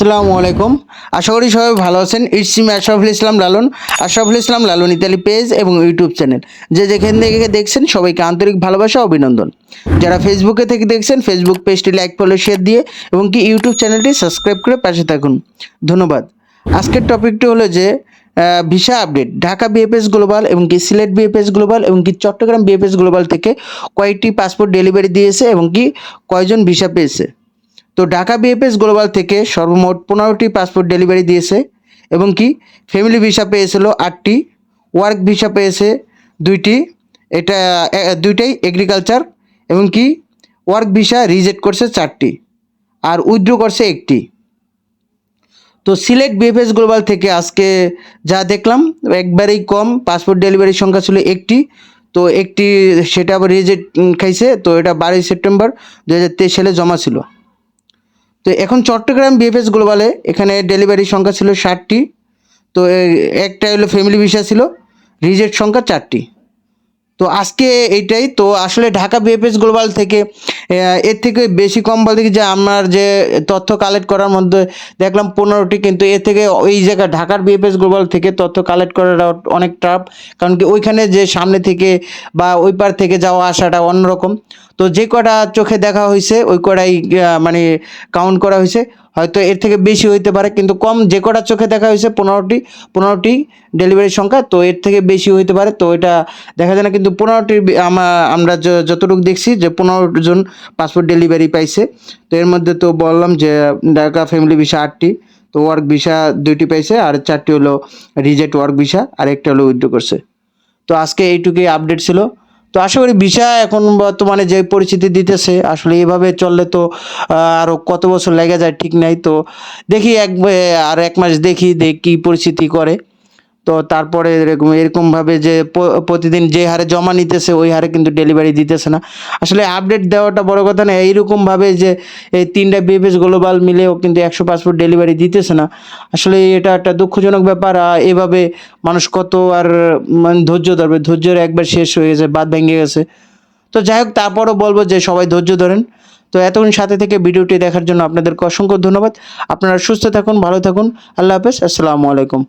আসসালামু আলাইকুম। আশা করি সবাই ভালো আছেন। It's me Ashraful Islam Lalon. Ashraful Islam Lalon Italy page এবং ইউটিউব চ্যানেল যে যেখান থেকে দেখছেন সবাইকে আন্তরিক ভালোবাসা, অভিনন্দন। যারা ফেসবুকে থেকে দেখছেন ফেসবুক পেজটি লাইক ফলো শেয়ার দিয়ে এবং কি ইউটিউব চ্যানেলটি সাবস্ক্রাইব করে পাশে থাকুন। ধন্যবাদ। আজকের টপিকটি হলো যে visa update Dhaka VFS global এবং কি সিলেট বিএফএস গ্লোবাল এবং কি চট্টগ্রাম বিএফএস গ্লোবাল থেকে কয়েকটি পাসপোর্ট ডেলিভারি দিয়েছে এবং কি কয়জন ভিসা পেয়েছে। তো ঢাকা বিএফএস গ্লোবাল থেকে সর্বমোট পনেরোটি পাসপোর্ট ডেলিভারি দিয়েছে এবং কি ফ্যামিলি ভিসা পেয়েছিল আটটি, ওয়ার্ক ভিসা পেয়েছে দুইটি, এটা দুইটাই এগ্রিকালচার এবং কি ওয়ার্ক ভিসা রিজেক্ট করছে চারটি আর উইথড্র করছে একটি। তো সিলেক্ট বিএফএস গ্লোবাল থেকে আজকে যা দেখলাম, একবারেই কম পাসপোর্ট ডেলিভারির সংখ্যা ছিল একটি, তো একটি সেটা আবার রিজেক্ট খাইছে, তো এটা বারোই সেপ্টেম্বর দু হাজার তেইশ সালে জমা ছিল। তো এখন চট্টগ্রাম বিএফএস গ্লোবালে এখানে ডেলিভারি সংখ্যা ছিল ষাটটি। তো একটা হলো ফ্যামিলি ভিসা ছিল রিজেক্ট সংখ্যা চারটি। তো আজকে এইটাই, তো আসলে ঢাকা বিএফএস গ্লোবাল থেকে এর থেকে বেশি কম বলতে কি যে আমার যে তথ্য কালেক্ট করার মধ্যে দেখলাম পনেরোটি, কিন্তু এর থেকে ওই জায়গা ঢাকার বিএফএস গ্লোবাল থেকে তথ্য কালেক্ট করাটা অনেক টাফ কারণ কি ওইখানে যে সামনে থেকে বা ওই পার থেকে যাওয়া আসাটা অন্যরকম। তো যে কটা চোখে দেখা হয়েছে ওই কটাই মানে কাউন্ট করা হয়েছে হয়তো এর থেকে বেশি হইতে পারে, কিন্তু কম যে কটা চোখে দেখা হয়েছে পনেরোটি পনেরোটি ডেলিভারি সংখ্যা, তো এর থেকে বেশি হইতে পারে, তো এটা দেখা যায় না, কিন্তু পনেরোটি আমরা যতটুকু দেখছি যে পনেরো জন পাসপোর্ট ডেলিভারি পাইছে, তো এর মধ্যে তো বললাম যে ঢাকা ফ্যামিলি ভিসা আটটি, তো ওয়ার্ক ভিসা দুইটি পাইছে, আর চারটি হলো রিজেক্ট ওয়ার্ক ভিসা আর একটা হলো উইথড্র করছে। তো আজকে এইটুকুই আপডেট ছিল। তো আশা করি ভিসা এখন বর্তমানে যে পরিস্থিতি দিতেছে, আসলে এভাবে চললে তো আরও আরও কত বছর লেগে যায় ঠিক নাই, তো দেখি এক আর এক মাস দেখি দেখি কী পরিস্থিতি করে। তো তারপরে এরকম, এরকমভাবে যে প্রতিদিন যে হারে জমা নিতেছে, ওই হারে কিন্তু ডেলিভারি দিতেছে না। আসলে আপডেট দেওয়াটা বড় কথা না, এইরকমভাবে যে এই তিনটা বিএফএস গ্লোবাল মিলেও কিন্তু একশো পাসপোর্ট ডেলিভারি দিতেছে না। আসলে এটা একটা দুঃখজনক ব্যাপার এভাবে মানুষ কত আর মানে ধৈর্য ধরবে, ধৈর্যের একবার শেষ হয়ে গেছে বাদ ভেঙে গেছে। তো যাই হোক, তারপরও বলব যে সবাই ধৈর্য ধরেন। তো এতক্ষণ সাথে থেকে ভিডিওটি দেখার জন্য আপনাদেরকে অসংখ্য ধন্যবাদ। আপনারা সুস্থ থাকুন, ভালো থাকুন। আল্লাহ হাফেজ, আসসালামু আলাইকুম।